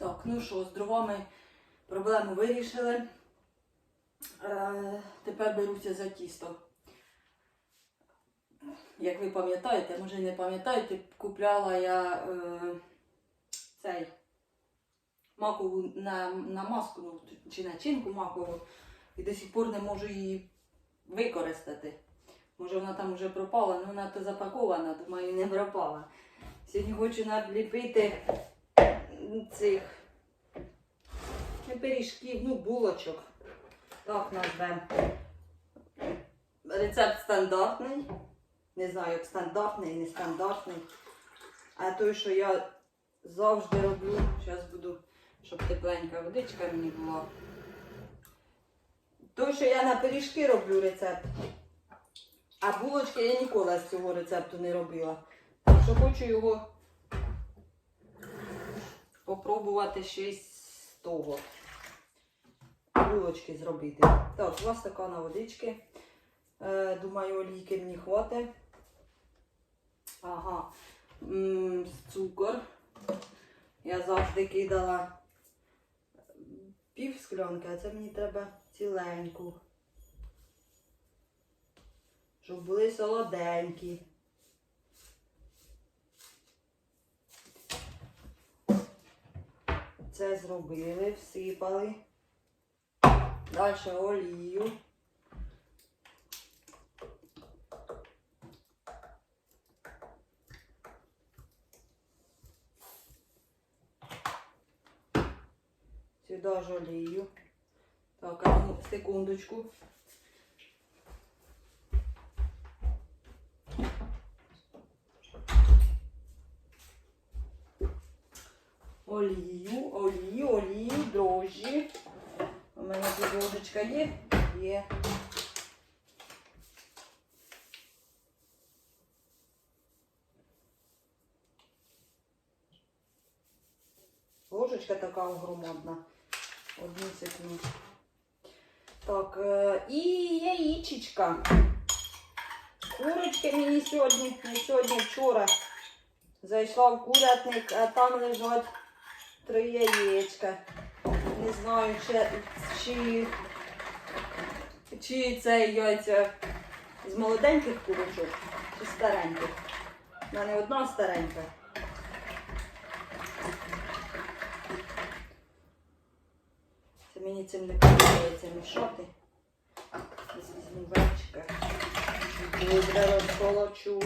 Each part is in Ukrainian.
Так, ну що, з дровами проблему вирішили. Е, тепер беруся за тісто. Як ви пам'ятаєте, може не пам'ятаєте, купляла я е, цей макову на, на маску ну, чи начинку макову і до сих пор не можу її використати. Може вона там вже пропала, але вона то запакована, думаю, не пропала. Сьогодні хочу надліпити цих не пиріжків, ну, булочок. Так назвемо. Рецепт стандартний. Не знаю, як стандартний, не стандартний. А той, що я завжди роблю, зараз буду, щоб тепленька водичка мені була. Той, що я на пиріжки роблю рецепт. А булочки я ніколи з цього рецепту не робила. Так що хочу його попробувати ще з того. Булочки зробити. Так, два стакана водички. Е, думаю, олійки мені хватить. Ага. М, Цукор. Я завжди кидала пів склянки, а це мені треба ціленьку. Щоб були солоденькі. Це зробили, всипали. Далі олію. Сюди ж олію. Так, ну, секундочку. Олію, олію, олію, дрожжі. У мене тут ложечка є? Є. Ложечка така огромадна. Одну секунду. Так, е, і яєчечка. Курочки мені сьогодні, сьогодні, вчора. Зайшла в курятник, а там лежать три яєчка. Не знаю, чи, чи, чи це яйця з молоденьких курочок, чи стареньких. У мене одна старенька. Це мені цим не подобається мішати. Візьму вечка. Добре розколочу.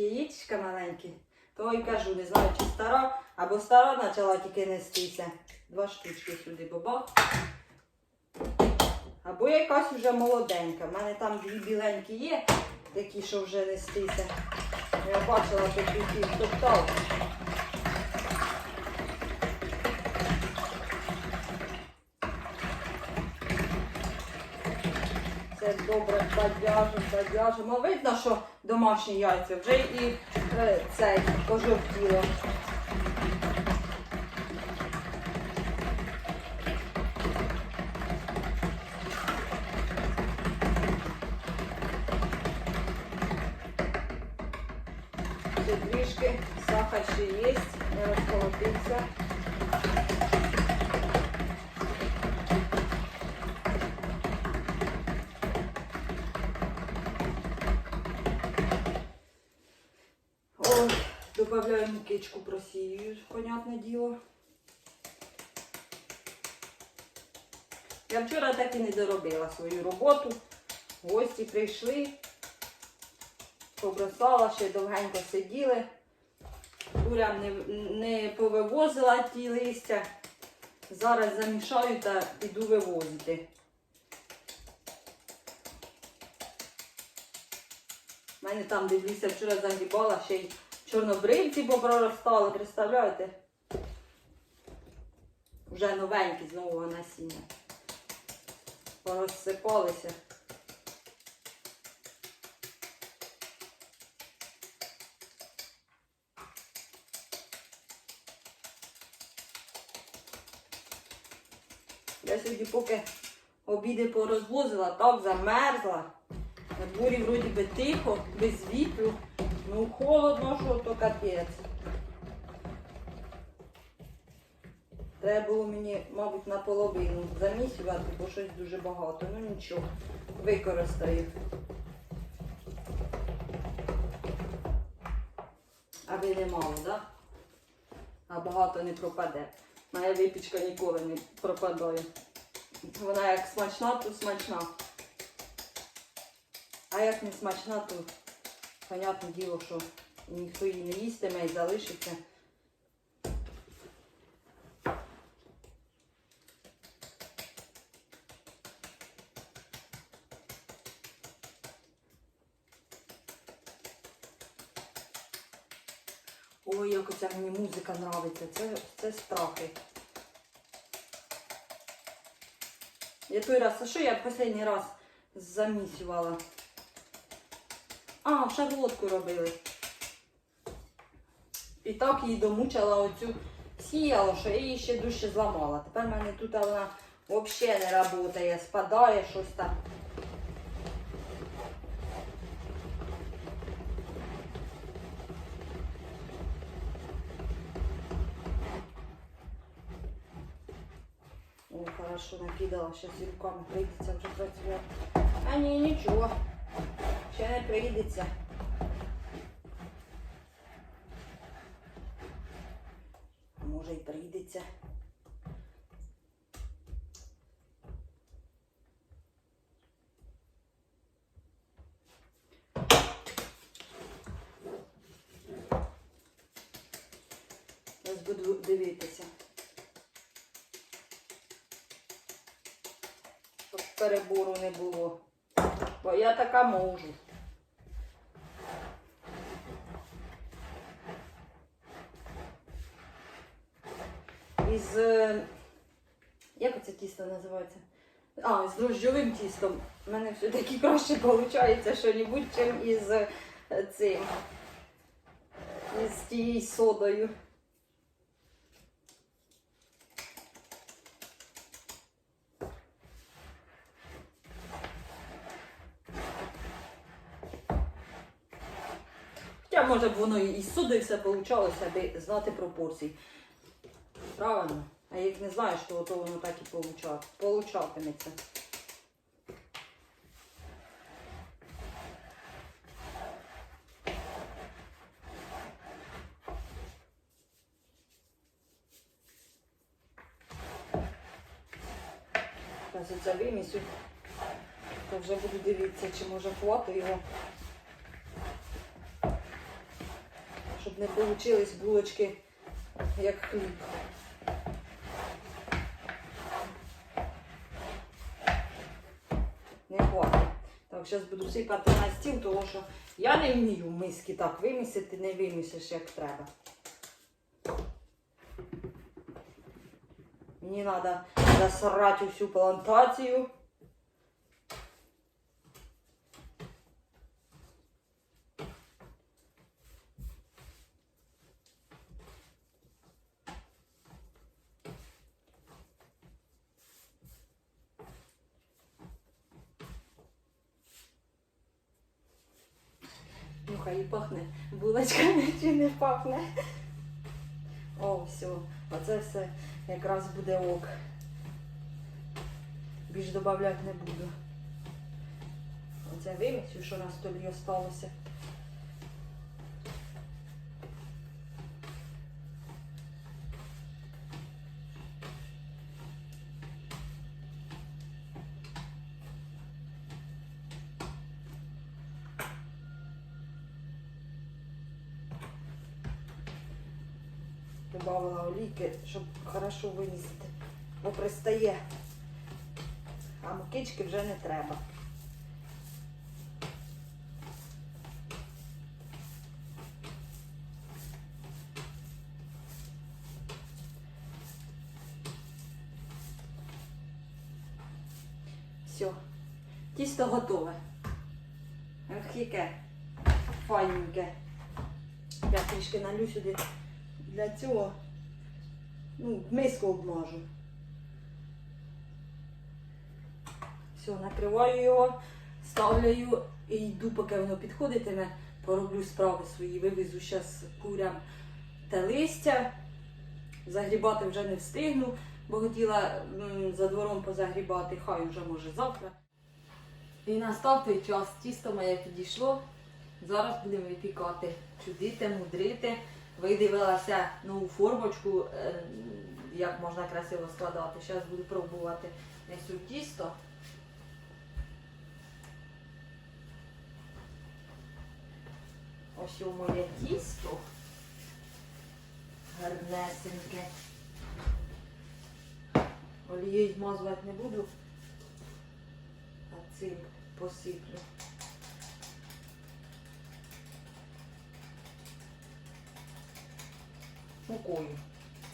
Яєчка маленькі. То і кажу, не знаю, чи стара, або стара почала тільки нестися. Два штучки сюди боба. Або якась вже молоденька. У мене там дві біленькі є, такі, що вже нестися. Я бачила, що тут топтав. Це добре бадяжимо, бадяжимо. Видно, що домашні яйця вже і е, цей пожовтіло. Трішки, сахар ще є, розколотився. Добавляю мукичку, просію, понятне діло. Я вчора так і не доробила свою роботу. Гості прийшли, побросала, ще довгенько сиділи. Курям не, не повивозила ті листя. Зараз замішаю та піду вивозити. У мене там, дивлюся, вчора загрібала, ще й чорнобривці попроростали, представляєте? Вже новенькі з нового насіння. Порозсипалися. Я сьогодні поки обіди порозвозила, так замерзла. На дворі вроді би тихо, без вітру. Ну холодно, що то капець. Треба було мені, мабуть, наполовину замісювати, бо щось дуже багато. Ну нічого, використаю. Аби не мало, так? Да? А багато не пропаде. Моя випічка ніколи не пропадає. Вона як смачна, то смачна. А як не смачна, то понятне діло, що ніхто її не їстиме і залишиться. Ой, як оця мені музика нравиться. Це, це страхи. Я той раз, а що я останній раз замісювала? А, шарлотку робили. І так її домучила оцю сіяла, що я її ще дужче зламала. Тепер в мене тут вона взагалі не працює, спадає щось там. О, хорошо накидала, зараз і руками прийдеться вже працювати. А ні, нічого. Ще не прийдеться. Може й прийдеться. Зараз буду дивитися. Щоб перебору не було. Бо я така можу. Е, Як оце тісто називається? А, з дрожжовим тістом. У мене все-таки краще виходить що-небудь, чим із е, цим. Із тією содою. Хоча, може б воно і з содою все вийшло, аби знати пропорції. Правильно? А як не знаєш, то, то воно так і получа- получатиметься. Зараз я це вимісю. То вже буду дивитися, чи може хватить його. Щоб не получились булочки як хліб. Не хватить. Так, зараз буду сипати на стіл, тому що я не вмію миски так вимісити, не вимісиш як треба. Мені треба засрати всю плантацію. Ну, хай і пахне булочками чи не пахне. О, все. Оце все якраз буде ок. Більш додавати не буду. Оце вимісю, що на столі осталося. Добавила олійки, щоб хорошо вимісити. Бо пристає. А мукички вже не треба. Обмажу. Все, накриваю його, ставлю І йду, поки воно підходитиме, пороблю справи свої, вивезу зараз курям те листя. Загрібати вже не встигну, бо хотіла м, за двором позагрібати, хай вже може завтра. І настав той час, тісто моє підійшло. Зараз будемо випікати, чудити, мудрити. Видивилася нову формочку, е, як можна красиво складати. Зараз буду пробувати. Несу тісто. Ось у моє тісто. Гарнесеньке. Олією змазувати не буду, а цим посиплю. Мукою.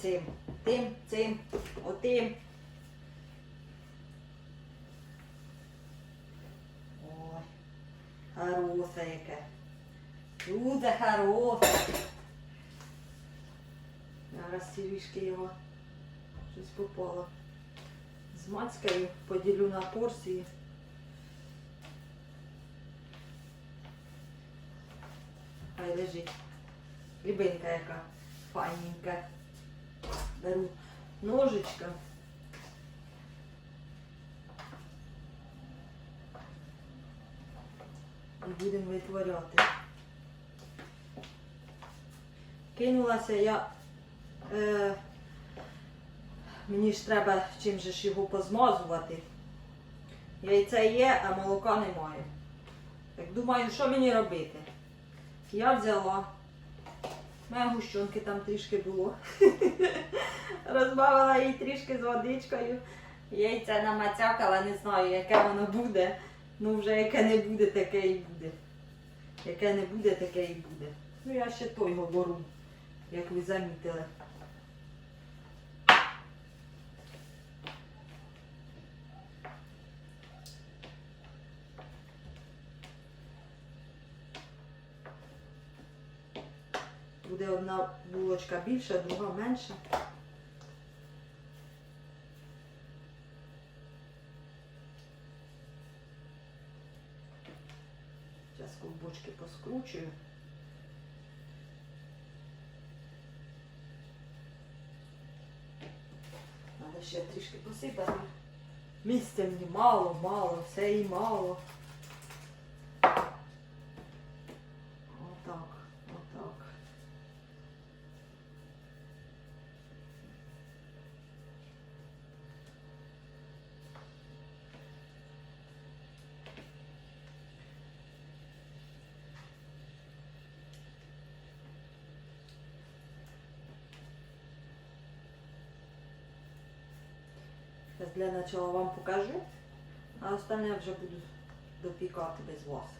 Цим, тим, цим, отим. Ой, хороше яке. Дуже хороше. Зараз сірішки його щось попало. З мацькою поділю на порції. Хай лежить. Рибинка яка файненька. Беру ножичка. І будемо витворяти. Кинулася я. Е, мені ж треба чим же ж його позмазувати. Яйце є, а молока немає. Так думаю, що мені робити? Я взяла. Моя гущонки там трішки було. Розбавила її трішки з водичкою. Яйця намацякала, не знаю, яке воно буде. Ну вже яке не буде, таке і буде. Яке не буде, таке і буде. Ну я ще той говорю, як ви замітили. Буде одна булочка більша, друга менша. Зараз ковбочки поскручую. Треба ще трішки посипати. Місця мені мало, мало, все і мало. Зараз для начала вам покажу, а остальне вже буду допікати без вас.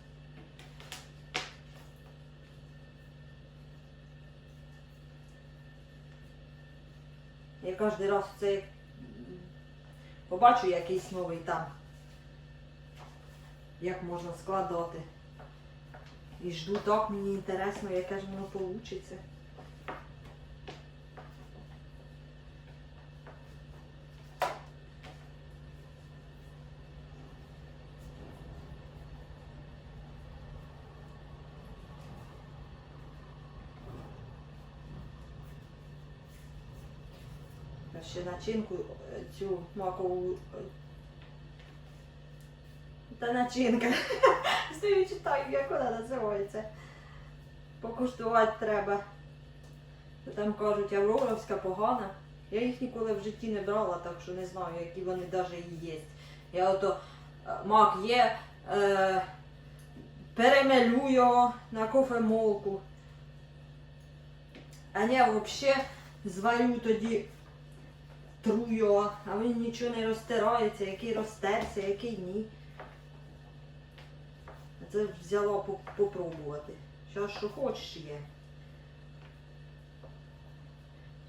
Я кожен раз це побачу якийсь новий там, як можна складати. І жду так, мені інтересно, яке ж воно вийде. Ще начинку е, цю макову. е, Та начинка. Стою читаю, як вона називається. Покуштувати треба. Там кажуть, Авроровська погана. Я їх ніколи в житті не брала, так що не знаю, які вони навіть і є. Я ото е, мак є, е, перемелю його на кофемолку. А я взагалі зварю тоді тру а він нічого не розтирається, який розтерся, який ні. Це взяла попробувати. Зараз що хочеш є.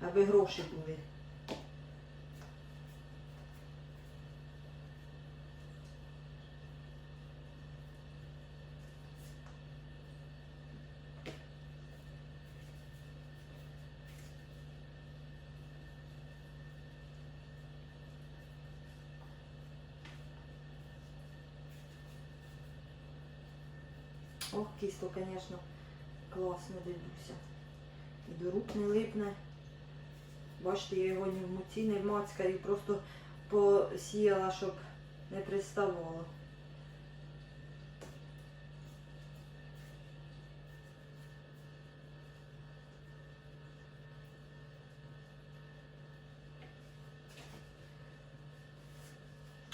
Аби гроші були. Ох, кісто, звісно, класно дивлюся. І до рук не липне. Бачите, я його ні в муці, не в мацькарі, просто посіяла, щоб не приставало.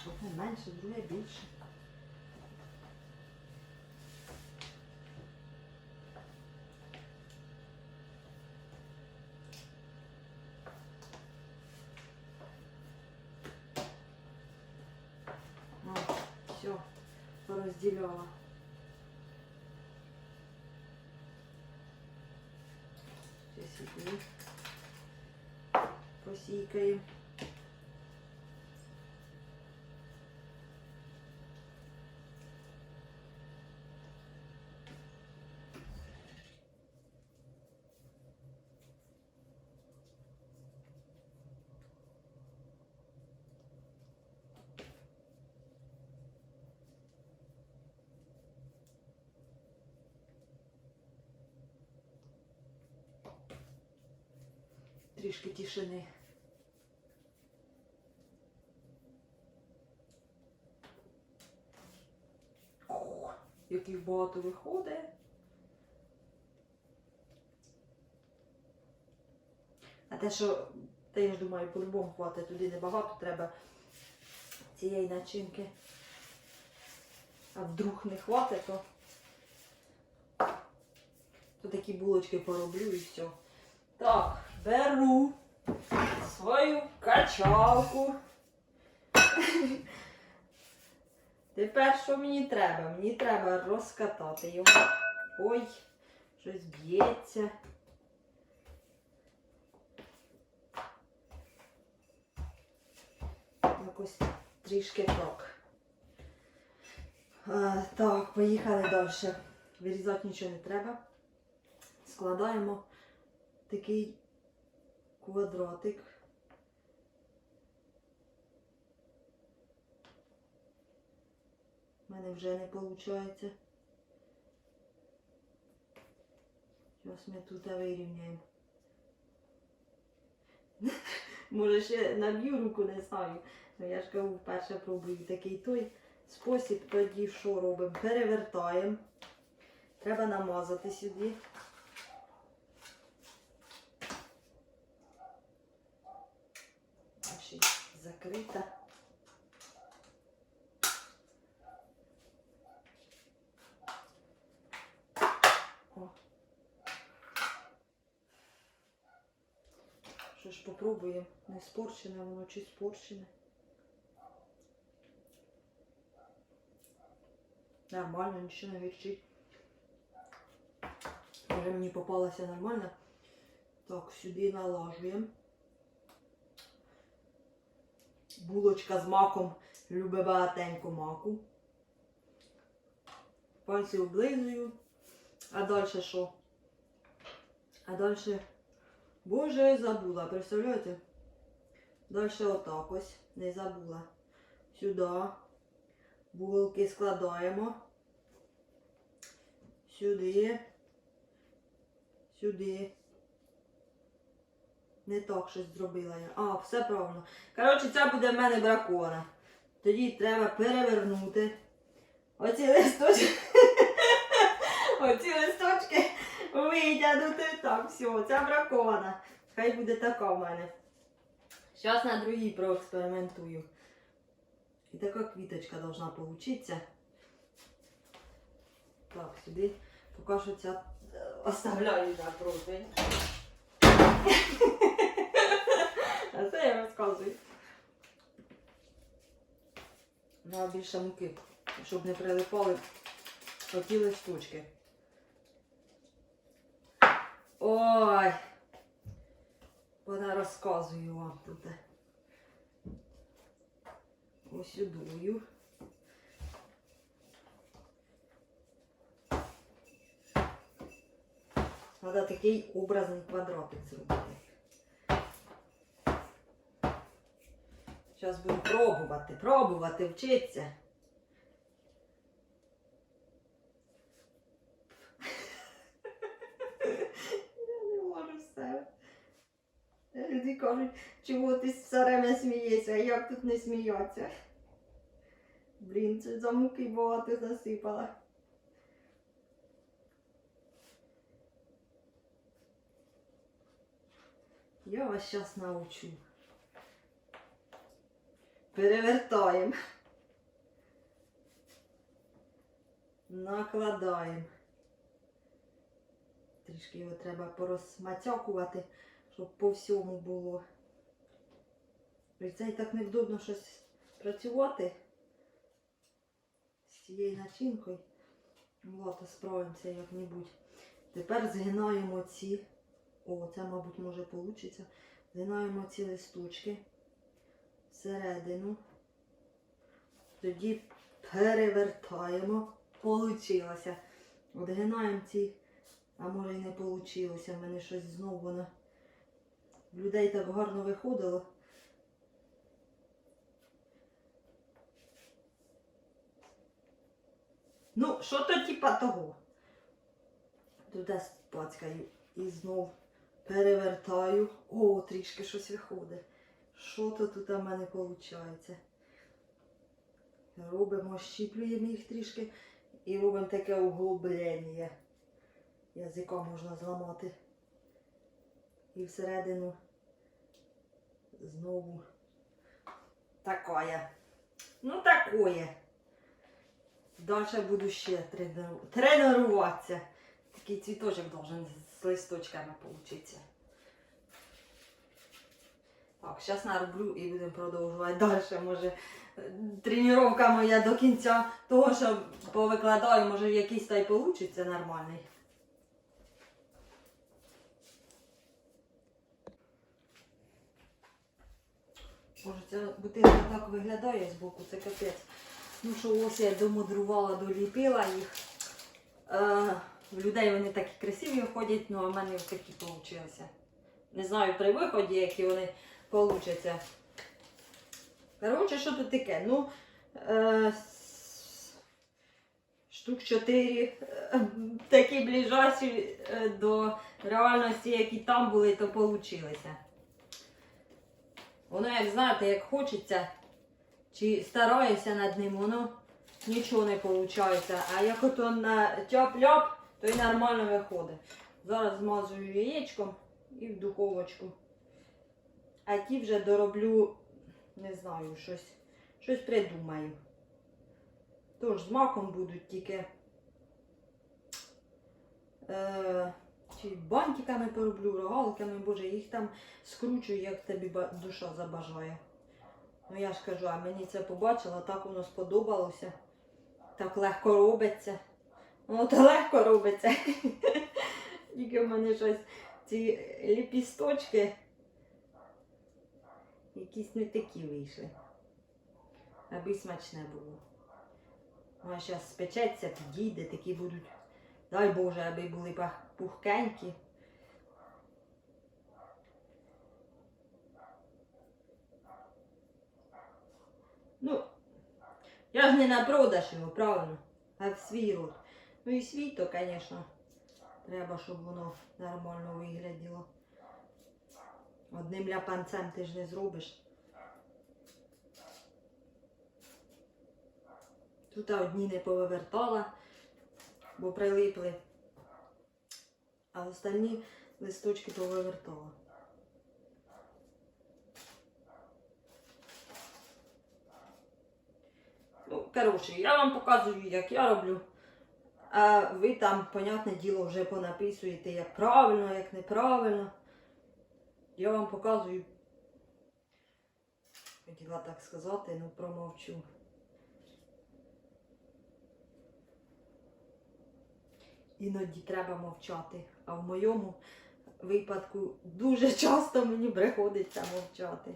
Одне менше, друге більше. Порозділяла. Сейчас Трішки тишини. Ох, яких багато виходить. А те, що, та я ж думаю, по-любому хватить туди небагато, треба цієї начинки. А вдруг не хватить, то, то такі булочки пороблю і все. Так, беру свою качалку. Тепер що мені треба? Мені треба розкатати його. Ой, щось б'ється. Якось трішки так. А, так, поїхали далі. Вирізати нічого не треба. Складаємо такий квадратик. У мене вже не виходить. Зараз ми тут вирівняємо. Може ще наб'ю руку, не знаю. Ну я ж кажу, вперше пробую такий той спосіб, тоді що робимо? Перевертаємо. Треба намазати сюди. Ще й закрита. О. Що ж попробуємо? Не спорчене, воно чи спорчене. Нормально, нічого не вірчить. Вже мені попалася нормально. Так, сюди налажуємо. Булочка з маком любить багатенько маку. Пальці облизую. А далі що? А далі. Боже, забула, представляєте? Далі отак ось. Не забула. Сюди. Булки складаємо. Сюди. Сюди. Не так щось зробила я. А, все правильно. Коротше, ця буде в мене бракона. Тоді треба перевернути. Оці листочки. Оці листочки витягнути. Так, все, ця бракона. Хай буде така в мене. Зараз на другій проекспериментую. І така квіточка должна получитися. Так, сюди поки що ця е, оставляю на противень. А це я розказую. Ну, а більше муки, щоб не прилипали оті листочки. Ой! Вона розказую вам тут. Ось дую. Треба такий образний квадратик зробити. Зараз буду пробувати, пробувати, вчитися. Я не можу все. Люди кажуть, чому ти все время смієшся, а як тут не сміється. Блін, це за замуки багато засипала. Я вас зараз научу. Перевертаємо. Накладаємо. Трішки його треба порозмацякувати, щоб по всьому було. І це і так невдобно щось працювати з цією начинкою. Ладно, справимося як-небудь. Тепер згинаємо ці. О, це, мабуть, може вийде. Згинаємо ці листочки всередину. Тоді перевертаємо. Получилося. Одгинаємо ці, а може й не вийшло. В мене щось знову воно. Людей так гарно виходило. Ну, що то типа того? Туди спацькаю і знов перевертаю. О, трішки щось виходить. Що то тут у мене виходить? Робимо, щіплюємо їх трішки і робимо таке углублення. Язика можна зламати. І всередину знову такое. Ну такое. Далі буду ще тренуватися. Такий цвіточок должен з листочками получитися. Так, зараз нароблю і будемо продовжувати далі. Може, тренування моя до кінця того, що повикладаю, може якийсь та й получиться нормальний. Може, ця бутилка так виглядає з боку, це капець. Ну що ось я домудрувала, доліпила їх. Е, в людей вони такі красиві ходять, ну а в мене такі вийшли. Не знаю при виході, які вони получаться. Коротше, що тут таке? Ну, е, штук 4 е, такі ближайші е, до реальності, які там були, то получилися. Воно, як знаєте, як хочеться, чи стараюся над ним, воно нічого не виходить. А як ото на тяп-ляп, то й нормально виходить. Зараз змазую яєчком і в духовочку. А ті вже дороблю, не знаю, щось, щось придумаю. Тож з маком будуть тільки. Е, чи бантиками пороблю, рогаликами, боже, їх там скручую, як тобі душа забажає. Ну я ж кажу, а мені це побачила, так воно сподобалося. Так легко робиться. Ну, то легко робиться. Тільки в мене щось ці ліпісточки якісь не такі вийшли. Аби смачне було. Ну, а зараз спечеться, підійде, такі будуть. Дай Боже, аби були пухкенькі. Ну, я ж не на продаж його, правильно, а в свій рот. Ну і свій то, звісно, треба, щоб воно нормально вигляділо. Одним ляпанцем ти ж не зробиш. Тут одні не повивертала, бо прилипли, а останні листочки повивертала. Ну, коротше, я вам показую, як я роблю. А ви там, понятне діло, вже понаписуєте, як правильно, як неправильно. Я вам показую. Хотіла так сказати, ну промовчу. Іноді треба мовчати. А в моєму випадку дуже часто мені приходиться мовчати.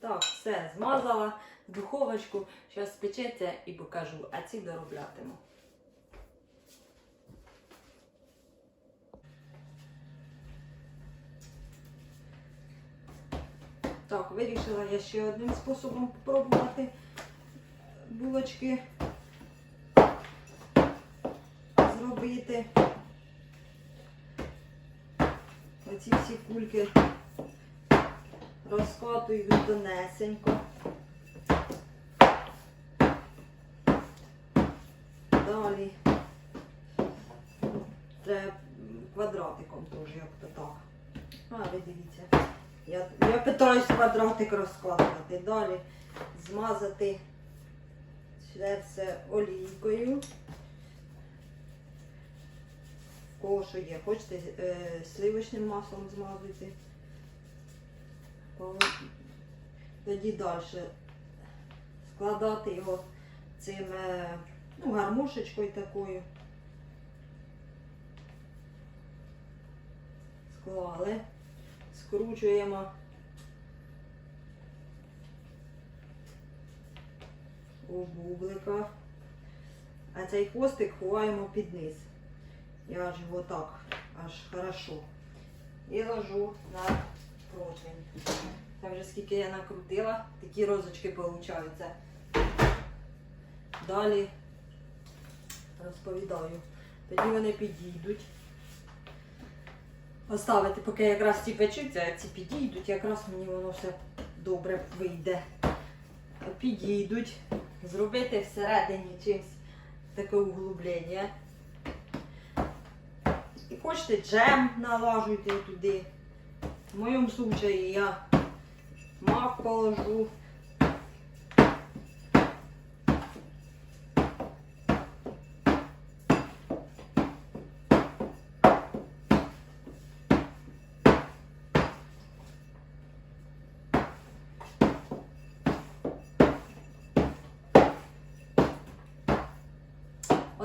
Так, все, змазала духовочку. Зараз спечеться і покажу, а ці дороблятиму. Так, вирішила я ще одним способом спробувати булочки зробити. Оці всі кульки розкатую тонесенько. Далі треба квадратиком теж, як то так. А, ви дивіться. Я, я питаюсь квадратик розкладувати. Далі змазати це все олійкою. В кого що є. Хочете е, сливочним маслом змазати. Тоді далі складати його цим е, ну, гармошечкою такою. Склали. Скручуємо. У бубликах. А цей хвостик ховаємо під низ. Я ж його так аж хорошо. І ложу на противень. Так вже скільки я накрутила, такі розочки получаються. Далі розповідаю. Тоді вони підійдуть. Оставити, поки якраз ці печуться, ці підійдуть, якраз мені воно все добре вийде. Підійдуть. Зробити всередині чимось таке углублення. І хочете джем налажуйте туди. В моєму випадку я мак положу.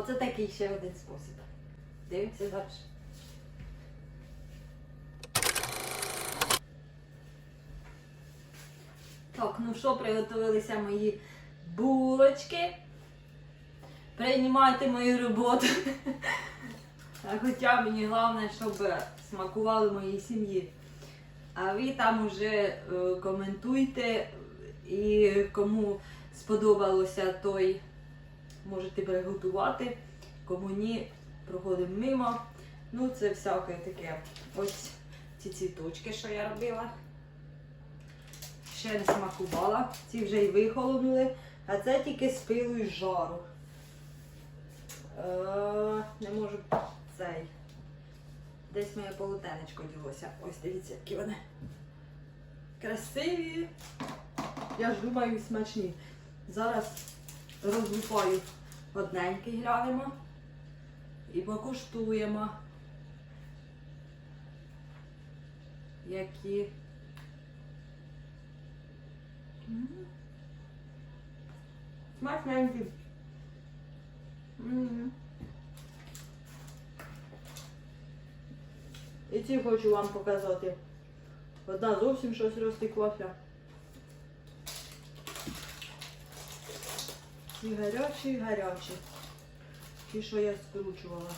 Оце такий ще один спосіб. Дивимося далі. Так, ну що, приготувалися мої булочки. Приймайте мою роботу. Хоча мені головне, щоб смакували моїй сім'ї. А ви там уже е, коментуйте і кому сподобалося той можете приготувати, кому ні, проходимо мимо. Ну, це всяке таке. Ось ці цвіточки, що я робила. Ще не смакувала. Ці вже й вихолонули, а це тільки з пилу і жару. Е, не можу цей. Десь моє полотенечко ділося. Ось дивіться, які вони красиві. Я ж думаю, смачні. Зараз розлупаю одненький глянемо і покуштуємо. Які. М. Смачненькі. І ці хочу вам показати. Одна зовсім щось розтеклася. Ці гарячі, і гарячі. Ті, що я скручувала.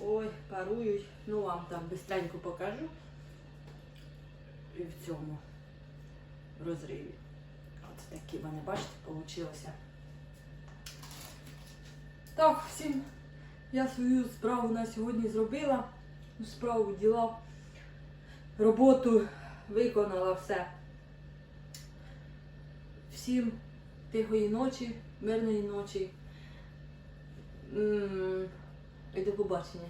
Ой, парують. Ну вам там бистренько покажу. І в цьому розриві. От такі вони, бачите, получилося. Так, всім я свою справу на сьогодні зробила. Справу діла. Роботу виконала все. Всім тихої ночі, мирної ночі. І до побачення.